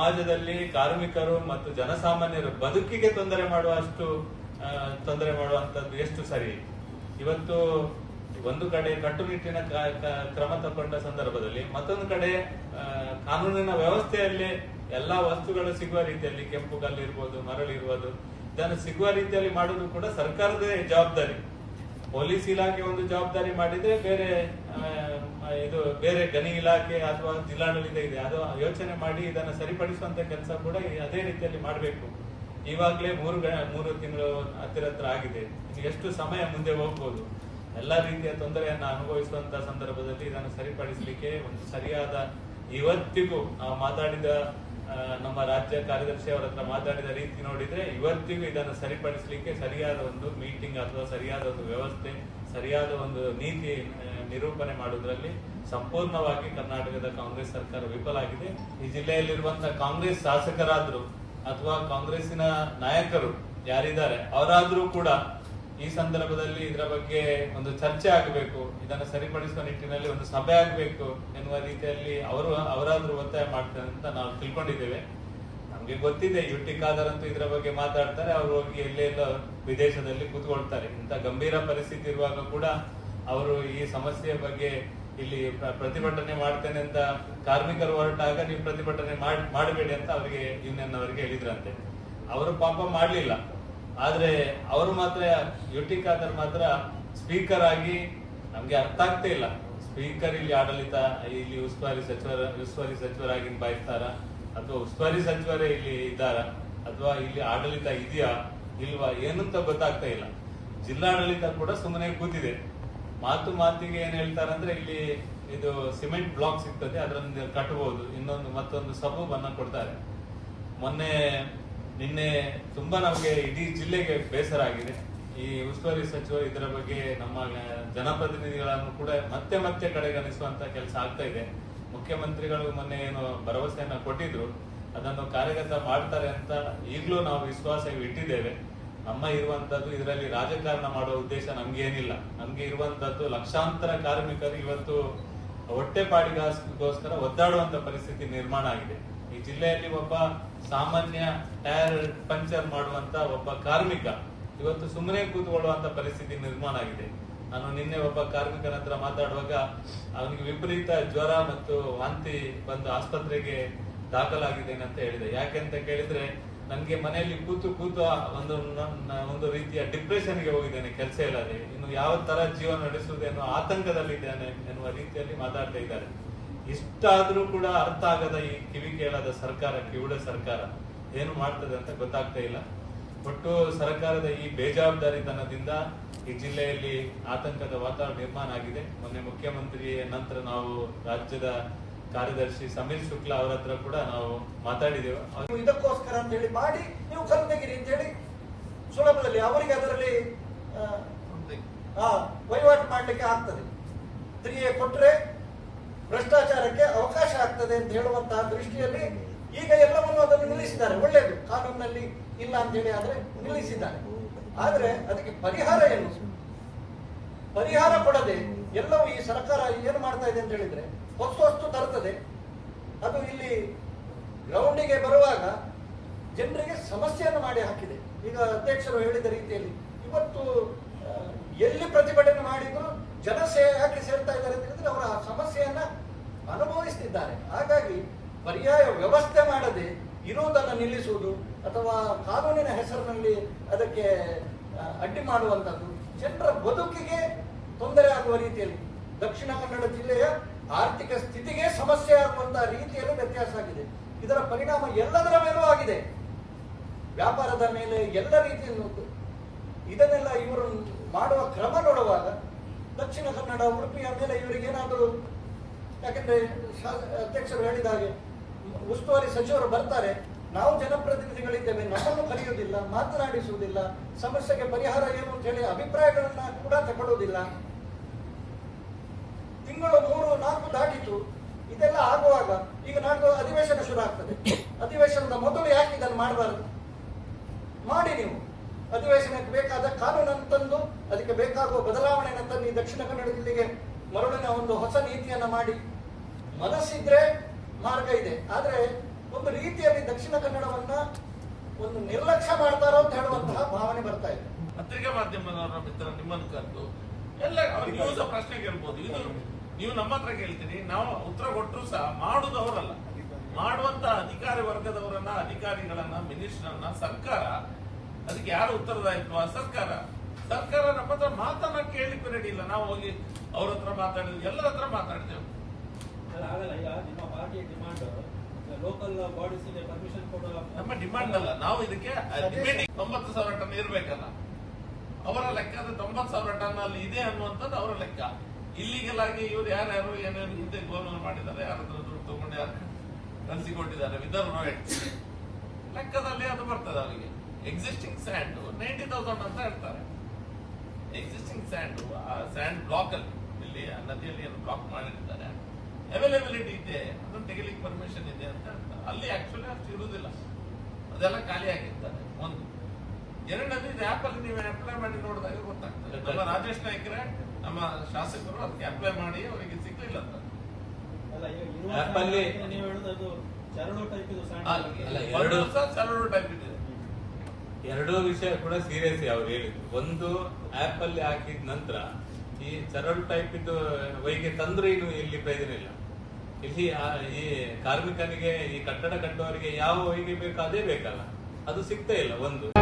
ಸಮಾಜದಲ್ಲಿ ಕಾರ್ಮಿಕರು ಮತ್ತು ಜನಸಾಮಾನ್ಯರು ಬದುಕಿಗೆ ತೊಂದರೆ ಮಾಡುವಷ್ಟು ತೊಂದರೆ ಮಾಡುವಂತದ್ದು ಎಷ್ಟು ಸರಿ? ಇವತ್ತು ಒಂದು ಕಡೆ ಕಟ್ಟುನಿಟ್ಟಿನ ಕ್ರಮ ತಗೊಂಡ ಸಂದರ್ಭದಲ್ಲಿ ಮತ್ತೊಂದು ಕಡೆ ಕಾನೂನಿನ ವ್ಯವಸ್ಥೆಯಲ್ಲಿ ಎಲ್ಲಾ ವಸ್ತುಗಳು ಸಿಗುವ ರೀತಿಯಲ್ಲಿ ಕೆಂಪು ಕಲ್ಲು ಇರ್ಬೋದು ಮರಳು ಇರ್ಬೋದು, ಇದನ್ನು ಸಿಗುವ ರೀತಿಯಲ್ಲಿ ಮಾಡುವುದು ಕೂಡ ಸರ್ಕಾರದ ಜವಾಬ್ದಾರಿ. ಪೊಲೀಸ್ ಇಲಾಖೆ ಒಂದು ಜವಾಬ್ದಾರಿ ಮಾಡಿದ್ರೆ ಬೇರೆ ಇದು ಬೇರೆ ಗಣಿ ಇಲಾಖೆ ಅಥವಾ ಜಿಲ್ಲಾಡಳಿತ ಇದೆ. ಅದು ಯೋಚನೆ ಮಾಡಿ ಇದನ್ನು ಸರಿಪಡಿಸುವಂತ ಕೆಲಸ ಕೂಡ ಅದೇ ರೀತಿಯಲ್ಲಿ ಮಾಡಬೇಕು. ಇವಾಗಲೇ ಮೂರು ಮೂರು ತಿಂಗಳು ಹತ್ತಿರ ಹತ್ರ ಆಗಿದೆ ಎಷ್ಟು ಸಮಯ ಮುಂದೆ ಹೋಗ್ಬೋದು? ಎಲ್ಲ ರೀತಿಯ ತೊಂದರೆಯನ್ನು ಅನುಭವಿಸುವಂತ ಸಂದರ್ಭದಲ್ಲಿ ಇದನ್ನು ಸರಿಪಡಿಸಲಿಕ್ಕೆ ಒಂದು ಸರಿಯಾದ ಇವತ್ತಿಗೂ ನಾವು ಮಾತಾಡಿದ ನಮ್ಮ ರಾಜ್ಯ ಕಾರ್ಯದರ್ಶಿ ಅವರ ಹತ್ರ ಮಾತಾಡಿದ ರೀತಿ ನೋಡಿದ್ರೆ ಇವತ್ತಿಗೂ ಇದನ್ನು ಸರಿಪಡಿಸಲಿಕ್ಕೆ ಸರಿಯಾದ ಒಂದು ಮೀಟಿಂಗ್ ಅಥವಾ ಸರಿಯಾದ ಒಂದು ವ್ಯವಸ್ಥೆ, ಸರಿಯಾದ ಒಂದು ನೀತಿ ನಿರೂಪಣೆ ಮಾಡುವುದರಲ್ಲಿ ಸಂಪೂರ್ಣವಾಗಿ ಕರ್ನಾಟಕದ ಕಾಂಗ್ರೆಸ್ ಸರ್ಕಾರ ವಿಫಲ ಆಗಿದೆ. ಈ ಜಿಲ್ಲೆಯಲ್ಲಿರುವಂತಹ ಕಾಂಗ್ರೆಸ್ ಶಾಸಕರಾದ್ರು ಅಥವಾ ಕಾಂಗ್ರೆಸ್ಸಿನ ನಾಯಕರು ಯಾರಿದ್ದಾರೆ, ಅವರಾದರೂ ಕೂಡ ಈ ಸಂದರ್ಭದಲ್ಲಿ ಇದರ ಬಗ್ಗೆ ಒಂದು ಚರ್ಚೆ ಆಗಬೇಕು, ಇದನ್ನು ಸರಿಪಡಿಸುವ ನಿಟ್ಟಿನಲ್ಲಿ ಒಂದು ಸಭೆ ಆಗಬೇಕು ಎನ್ನುವ ರೀತಿಯಲ್ಲಿ ಅವರು ಅವರಾದ್ರೂ ಒತ್ತಾಯ ಮಾಡ್ತಾರೆ ಅಂತ ನಾವು ತಿಳ್ಕೊಂಡಿದ್ದೇವೆ. ನಮಗೆ ಗೊತ್ತಿದೆ ಯುಟಿ ಅಂತೂ ಇದರ ಬಗ್ಗೆ ಮಾತಾಡ್ತಾರೆ, ಅವರು ಹೋಗಿ ಎಲ್ಲೋ ವಿದೇಶದಲ್ಲಿ ಕೂತ್ಕೊಳ್ತಾರೆ. ಇಂಥ ಗಂಭೀರ ಪರಿಸ್ಥಿತಿ ಇರುವಾಗ ಕೂಡ ಅವರು ಈ ಸಮಸ್ಯೆಯ ಬಗ್ಗೆ ಇಲ್ಲಿ ಪ್ರ- ಪ್ರತಿಭಟನೆ ಮಾಡ್ತೇನೆ ಅಂತ ಕಾರ್ಮಿಕರು ಹೊರಟಾಗ ನೀವು ಪ್ರತಿಭಟನೆ ಮಾಡ್- ಮಾಡಬೇಡಿ ಅಂತ ಅವರಿಗೆ, ಯೂನಿಯನ್ ಅವರಿಗೆ ಹೇಳಿದ್ರಂತೆ. ಅವರು ಪಾಪ ಮಾಡ್ಲಿಲ್ಲ. ಆದ್ರೆ ಅವರು ಮಾತ್ರ ಯುಟಿ ಖಾದರ್ ಮಾತ್ರ ಸ್ಪೀಕರ್ ಆಗಿ ನಮಗೆ ಅರ್ಥ ಆಗ್ತಾ ಇಲ್ಲ. ಸ್ಪೀಕರ್ ಇಲ್ಲಿ ಆಡಳಿತ, ಇಲ್ಲಿ ಉಸ್ತುವಾರಿ ಸಚಿವರ, ಉಸ್ತುವಾರಿ ಸಚಿವರಾಗಿ ಬಾಯಿಸ್ತಾರ? ಅಥವಾ ಉಸ್ತುವಾರಿ ಸಚಿವರೇ ಇಲ್ಲಿ ಇದ್ದಾರ? ಅಥವಾ ಇಲ್ಲಿ ಆಡಳಿತ ಇದೆಯಾ? ಇಲ್ವಾ? ಏನಂತ ಗೊತ್ತಾಗ್ತಾ ಇಲ್ಲ. ಜಿಲ್ಲಾಡಳಿತ ಕೂಡ ಸುಮ್ಮನೆ ಕೂತಿದೆ. ಮಾತು ಮಾತಿಗೆ ಏನ್ ಹೇಳ್ತಾರಂದ್ರೆ ಇಲ್ಲಿ ಇದು ಸಿಮೆಂಟ್ ಬ್ಲಾಕ್ ಸಿಗ್ತದೆ ಅದರಲ್ಲಿ ಕಟ್ಟಬಹುದು ಇನ್ನೊಂದು ಮತ್ತೊಂದು ಸಬೂಬನ್ನ ಕೊಡ್ತಾರೆ. ಮೊನ್ನೆ ನಿನ್ನೆ ತುಂಬಾ ನಮಗೆ ಇಡೀ ಜಿಲ್ಲೆಗೆ ಬೇಸರ ಆಗಿದೆ. ಈ ಉಸ್ತುವಾರಿ ಸಚಿವರು ಇದರ ಬಗ್ಗೆ ನಮ್ಮ ಜನಪ್ರತಿನಿಧಿಗಳನ್ನು ಕೂಡ ಮತ್ತೆ ಮತ್ತೆ ಕಡೆಗಣಿಸುವಂತ ಕೆಲಸ ಆಗ್ತಾ ಇದೆ. ಮುಖ್ಯಮಂತ್ರಿಗಳು ಮೊನ್ನೆ ಏನು ಭರವಸೆಯನ್ನ ಕೊಟ್ಟಿದ್ರು. ಅದನ್ನು ಕಾರ್ಯಗತ ಮಾಡ್ತಾರೆ ಅಂತ ಈಗಲೂ ನಾವು ವಿಶ್ವಾಸ ಇಟ್ಟಿದ್ದೇವೆ. ನಮ್ಮ ಇರುವಂತದ್ದು ಇದರಲ್ಲಿ ರಾಜಕಾರಣ ಮಾಡುವ ಉದ್ದೇಶ ನಮ್ಗೆ ಏನಿಲ್ಲ ನಮ್ಗೆ ಇರುವಂತದ್ದು ಲಕ್ಷಾಂತರ ಕಾರ್ಮಿಕರು ಇವತ್ತು ಹೊಟ್ಟೆಪಾಡಿಗೋಸ್ಕರ ಒದ್ದಾಡುವಂತ ಪರಿಸ್ಥಿತಿ ನಿರ್ಮಾಣ ಆಗಿದೆ. ಈ ಜಿಲ್ಲೆಯಲ್ಲಿ ಒಬ್ಬ ಸಾಮಾನ್ಯ ಟೈರ್ ಪಂಚರ್ ಮಾಡುವಂತ ಒಬ್ಬ ಕಾರ್ಮಿಕ ಇವತ್ತು ಸುಮ್ಮನೆ ಕೂತ್ಕೊಳ್ಳುವಂತ ಪರಿಸ್ಥಿತಿ ನಿರ್ಮಾಣ ಆಗಿದೆ. ನಾನು ನಿನ್ನೆ ಒಬ್ಬ ಕಾರ್ಮಿಕನ ಹತ್ರ ಮಾತಾಡುವಾಗ ಅವನಿಗೆ ವಿಪರೀತ ಜ್ವರ ಮತ್ತು ವಾಂತಿ ಬಂದು ಆಸ್ಪತ್ರೆಗೆ ದಾಖಲಾಗಿದ್ದೇನೆ ಅಂತ ಹೇಳಿದೆ. ಯಾಕೆ ಅಂತ ಕೇಳಿದ್ರೆ ನನ್ಗೆ ಮನೆಯಲ್ಲಿ ಕೂತು ಕೂತು ಒಂದು ಒಂದು ರೀತಿಯ ಡಿಪ್ರೆಷನ್ಗೆ ಹೋಗಿದ್ದೇನೆ ಕೆಲಸ ಇಲ್ಲದೆ. ಇನ್ನು ಯಾವ ತರ ಜೀವನ ನಡೆಸುವುದೇನೋ ಆತಂಕದಲ್ಲಿದ್ದೇನೆ ಎನ್ನುವ ರೀತಿಯಲ್ಲಿ ಮಾತಾಡ್ತಾ ಇದ್ದಾರೆ. ಇಷ್ಟಾದ್ರೂ ಕೂಡ ಅರ್ಥ ಆಗದ ಈ ಕಿವಿ ಕೇಳದ ಸರ್ಕಾರ ಕಿವುಡ ಸರ್ಕಾರ ಏನು ಮಾಡ್ತದೆ ಅಂತ ಗೊತ್ತಾಗ್ತಾ ಇಲ್ಲ. ಒಟ್ಟು ಸರ್ಕಾರದ ಈ ಬೇಜವಾಬ್ದಾರಿತನದಿಂದ ಈ ಜಿಲ್ಲೆಯಲ್ಲಿ ಆತಂಕದ ವಾತಾವರಣ ನಿರ್ಮಾಣ ಆಗಿದೆ. ಮೊನ್ನೆ ಮುಖ್ಯಮಂತ್ರಿ ನಂತರ ನಾವು ರಾಜ್ಯದ ಕಾರ್ಯದರ್ಶಿ ಸಮೀರ್ ಶುಕ್ಲಾ ಅವರ ಹತ್ರ ಕೂಡ ನಾವು ಮಾತಾಡಿದೆವು. ಇದಕ್ಕೋಸ್ಕರ ಅಂತ ಹೇಳಿ ಮಾಡಿ, ನೀವು ಕಲ್ತಗಿರಿ ಅಂತ ಹೇಳಿ ಸುಲಭದಲ್ಲಿ ಅವರಿಗೆ ಅದರಲ್ಲಿ ವಹಿವಾಟು ಮಾಡಲಿಕ್ಕೆ ಆಗ್ತದೆ. ಕ್ರಿಯೆ ಕೊಟ್ರೆ ಭ್ರಷ್ಟಾಚಾರಕ್ಕೆ ಅವಕಾಶ ಆಗ್ತದೆ ಅಂತ ಹೇಳುವಂತಹ ದೃಷ್ಟಿಯಲ್ಲಿ ಈಗ ಎಲ್ಲವನ್ನು ಅದನ್ನು ನಿಲ್ಲಿಸಿದ್ದಾರೆ. ಒಳ್ಳೆಯದು ಕಾನೂನಿನಲ್ಲಿ ಇಲ್ಲ ಅಂತ ಹೇಳಿ ಆದ್ರೆ ನಿಲ್ಲಿಸಿದ್ದಾರೆ. ಆದ್ರೆ ಅದಕ್ಕೆ ಪರಿಹಾರ ಏನು? ಪರಿಹಾರ ಕೊಡದೆ ಎಲ್ಲವೂ ಈ ಸರ್ಕಾರ ಏನು ಮಾಡ್ತಾ ಇದೆ ಅಂತ ಹೇಳಿದ್ರೆ ಹೊಸ ವಸ್ತು ತರ್ತದೆ ಅದು ಇಲ್ಲಿ ಗ್ರೌಂಡಿಗೆ ಬರುವಾಗ ಜನರಿಗೆ ಸಮಸ್ಯೆಯನ್ನು ಮಾಡಿ ಹಾಕಿದೆ. ಈಗ ಅಧ್ಯಕ್ಷರು ಹೇಳಿದ ರೀತಿಯಲ್ಲಿ ಇವತ್ತು ಎಲ್ಲಿ ಪ್ರತಿಭಟನೆ ಮಾಡಿದ್ರು ಜನ ಸೇ ಯಾಕೆ ಸೇರ್ತಾ ಇದ್ದಾರೆ ಅಂತ ಹೇಳಿದ್ರೆ ಅವರ ಆ ಸಮಸ್ಯೆಯನ್ನ ಅನುಭವಿಸ್ತಿದ್ದಾರೆ. ಹಾಗಾಗಿ ಪರ್ಯಾಯ ವ್ಯವಸ್ಥೆ ಮಾಡದೆ ಇರುವುದನ್ನು ನಿಲ್ಲಿಸುವುದು ಅಥವಾ ಕಾನೂನಿನ ಹೆಸರಿನಲ್ಲಿ ಅದಕ್ಕೆ ಅಡ್ಡಿ ಮಾಡುವಂಥದ್ದು ಜನರ ಬದುಕಿಗೆ ತೊಂದರೆ ಆಗುವ ರೀತಿಯಲ್ಲಿ ದಕ್ಷಿಣ ಕನ್ನಡ ಜಿಲ್ಲೆಯ ಆರ್ಥಿಕ ಸ್ಥಿತಿಗೆ ಸಮಸ್ಯೆ ಆಗುವಂತಹ ರೀತಿಯಲ್ಲಿ ವ್ಯತ್ಯಾಸ ಆಗಿದೆ. ಇದರ ಪರಿಣಾಮ ಎಲ್ಲದರ ಮೇಲೂ ಆಗಿದೆ. ವ್ಯಾಪಾರದ ಮೇಲೆ ಎಲ್ಲ ರೀತಿಯನ್ನು ಇದನ್ನೆಲ್ಲ ಇವರು ಮಾಡುವ ಕ್ರಮ ನೋಡುವಾಗ ದಕ್ಷಿಣ ಕನ್ನಡ, ಉಡುಪಿಯ ಮೇಲೆ ಇವರಿಗೆ ಏನಾದರೂ, ಯಾಕಂದ್ರೆ ಅಧ್ಯಕ್ಷರು ಹೇಳಿದ ಹಾಗೆ, ಉಸ್ತುವಾರಿ ಸಚಿವರು ಬರ್ತಾರೆ. ನಾವು ಜನಪ್ರತಿನಿಧಿಗಳಿದ್ದೇವೆ, ನಮ್ಮನ್ನು ಕರೆಯುವುದಿಲ್ಲ, ಮಾತನಾಡಿಸುವುದಿಲ್ಲ, ಸಮಸ್ಯೆಗೆ ಪರಿಹಾರ ಏನು ಅಂತ ಹೇಳಿ ಅಭಿಪ್ರಾಯಗಳನ್ನ ಕೂಡ ತಗೊಳ್ಳುವುದಿಲ್ಲ. ತಿಂಗಳು ಮೂರು ನಾಲ್ಕು ದಾಟಿತು ಇದೆಲ್ಲ ಆಗುವಾಗ ಈಗ ನಾಲ್ಕು ಅಧಿವೇಶನ ಶುರು ಆಗ್ತದೆ. ಅಧಿವೇಶನದ ಮೊದಲು ಯಾಕೆ ಇದನ್ನು ಮಾಡಬಾರದು? ಮಾಡಿ ನೀವು. ಅಧಿವೇಶನಕ್ಕೆ ಬೇಕಾದ ಕಾನೂನನ್ನು ತಂದು ಅದಕ್ಕೆ ಬೇಕಾಗುವ ಬದಲಾವಣೆಯನ್ನು ತಂದು ಈ ದಕ್ಷಿಣ ಕನ್ನಡ ಜಿಲ್ಲೆಗೆ ಮರಳಿನ ಒಂದು ಹೊಸ ನೀತಿಯನ್ನು ಮಾಡಿ. ಮನಸ್ಸಿದ್ರೆ ಮಾರ್ಗ ಇದೆ. ಆದ್ರೆ ಒಂದು ರೀತಿಯಲ್ಲಿ ದಕ್ಷಿಣ ಕನ್ನಡವನ್ನ ಒಂದು ನಿರ್ಲಕ್ಷ್ಯ ಮಾಡ್ತಾರೋ ಅಂತ ಹೇಳುವಂತಹ ಭಾವನೆ ಬರ್ತಾ ಇದೆ. ಪತ್ರಿಕಾ ಮಾಧ್ಯಮದವರ ಮಿತ್ರ ನಿಮ್ಮನ್ನು ಕರೆದು ಎಲ್ಲ ಅವ್ರಿಗೆ ನೀವು ಸಹ ಪ್ರಶ್ನೆ ಕೇಳ್ಬೋದು ಇದು ನೀವು ನಮ್ಮ ಹತ್ರ ಕೇಳ್ತೀರಿ ನಾವು ಉತ್ತರ ಕೊಟ್ಟರು ಸಹ ಮಾಡುದವರಲ್ಲ. ಮಾಡುವಂತ ಅಧಿಕಾರಿ ವರ್ಗದವರನ್ನ ಅಧಿಕಾರಿಗಳನ್ನ ಮಿನಿಸ್ಟರ್ನ ಸರ್ಕಾರ ಅದಕ್ಕೆ ಯಾರು ಉತ್ತರದಾಯಿತ್ವ ಸರ್ಕಾರ. ಸರ್ಕಾರ ನಮ್ಮ ಹತ್ರ ಮಾತನ್ನ ಕೇಳಲಿಕ್ಕೆ ರೆಡಿ ಇಲ್ಲ. ನಾವು ಹೋಗಿ ಅವ್ರ ಹತ್ರ ಮಾತಾಡಿದ್ವಿ ಎಲ್ಲರ ಹತ್ರ ಮಾತಾಡಿದೆವು. ಲೋಕಲ್ ಪರ್ಮಿಷನ್ ನಮ್ಮ ಡಿಮಾಂಡ್ ಅಲ್ಲ. ನಾವು ಇದಕ್ಕೆ ತೊಂಬತ್ತು ಸಾವಿರ ಟನ್ ಇರ್ಬೇಕಲ್ಲ. ಅವರ ಲೆಕ್ಕ ತೊಂಬತ್ತು ಸಾವಿರ ಟನ್ ಅಲ್ಲಿ ಇದೆ ಅನ್ನುವಂಥದ್ದು ಅವರ ಲೆಕ್ಕ. ಇಲ್ಲಿಗಲ್ ಆಗಿ ಇವ್ರು ಯಾರ್ಯಾರು ಏನೇನು ಹಿಂದೆ ಗೋಲ್ ಮಾಡಿದ್ದಾರೆ ಯಾರತ್ರ ದುಡ್ಡು ತಗೊಂಡು ಯಾರು ಕಲಿಸಿಕೊಟ್ಟಿದ್ದಾರೆ ವಿದರ್ ರೈಟ್ ಲೆಕ್ಕದಲ್ಲಿ ಅದು ಬರ್ತದೆ ಅವರಿಗೆ. ಎಕ್ಸಿಸ್ಟಿಂಗ್ ಸ್ಯಾಂಡ್ ನೈಂಟಿ ತೌಸಂಡ್ ಅಂತ ಹೇಳ್ತಾರೆ. ಎಕ್ಸಿಸ್ಟಿಂಗ್ ಸ್ಯಾಂಡ್ ಆ ಸ್ಯಾಂಡ್ ಬ್ಲಾಕ್ ಅಲ್ಲಿ, ಇಲ್ಲಿ ನದಿಯಲ್ಲಿ ಏನು ಬ್ಲಾಕ್ ಮಾಡಿರ್ತಾರೆ. ಅವೈಲೇಬಿಲಿಟಿ ಇದೆ, ಅದನ್ನು ತೆಗಿಲಿಕ್ಕೆ ಪರ್ಮಿಷನ್ ಇದೆ ಅಂತ ಹೇಳ್ತಾರೆ. ಅಲ್ಲಿ ಆಕ್ಚುಲಿ ಅಷ್ಟು ಇರುವುದಿಲ್ಲ. ಅದೆಲ್ಲ ಖಾಲಿ ಆಗಿರ್ತಾರೆ ಒಂದು. ಎರಡನೇದು ಇದು ಆಪ್ ಅಲ್ಲಿ ನೀವು ಅಪ್ಲೈ ಮಾಡಿ ನೋಡಿದಾಗ ಗೊತ್ತಾಗ್ತದೆ. ನಮ್ಮ ರಾಜೇಶ್ ನಾಯ್ಕರೇ ನಮ್ಮ ಶಾಸಕರು ಅದಕ್ಕೆ ಅಪ್ಲೈ ಮಾಡಿ ಅವರಿಗೆ ಸಿಗ್ಲಿಲ್ಲ ಅಂತ. ಅಲ್ಲಿ- ನೀವು ಹೇಳುದು ಚರಡು ಟೈಪ್ ಇದು ಅಲ್ಲ, ಎರಡು- ದಿವಸ ಟೈಪ್ ಇದೆ. ಎರಡೂ ವಿಷಯ ಕೂಡ ಸೀರಿಯಸ್ ಅವ್ರು ಹೇಳಿದ್ರು ಒಂದು ಆಪ್ ಅಲ್ಲಿ ಹಾಕಿದ ನಂತರ ಈ ಚರಳು ಟೈಪ್ ಇದು ವೈಗೆ ತಂದ್ರೆ ಇನ್ನು ಇಲ್ಲಿ ಪ್ರಯೋಜನ ಇಲ್ಲ. ಇಲ್ಲಿ ಆ- ಈ ಕಾರ್ಮಿಕನಿಗೆ ಈ ಕಟ್ಟಡ ಕಟ್ಟುವವರಿಗೆ ಯಾವ ವೈಗೆ ಬೇಕು ಅದೇ ಬೇಕಲ್ಲ. ಅದು ಸಿಗ್ತಾ ಇಲ್ಲ ಒಂದು.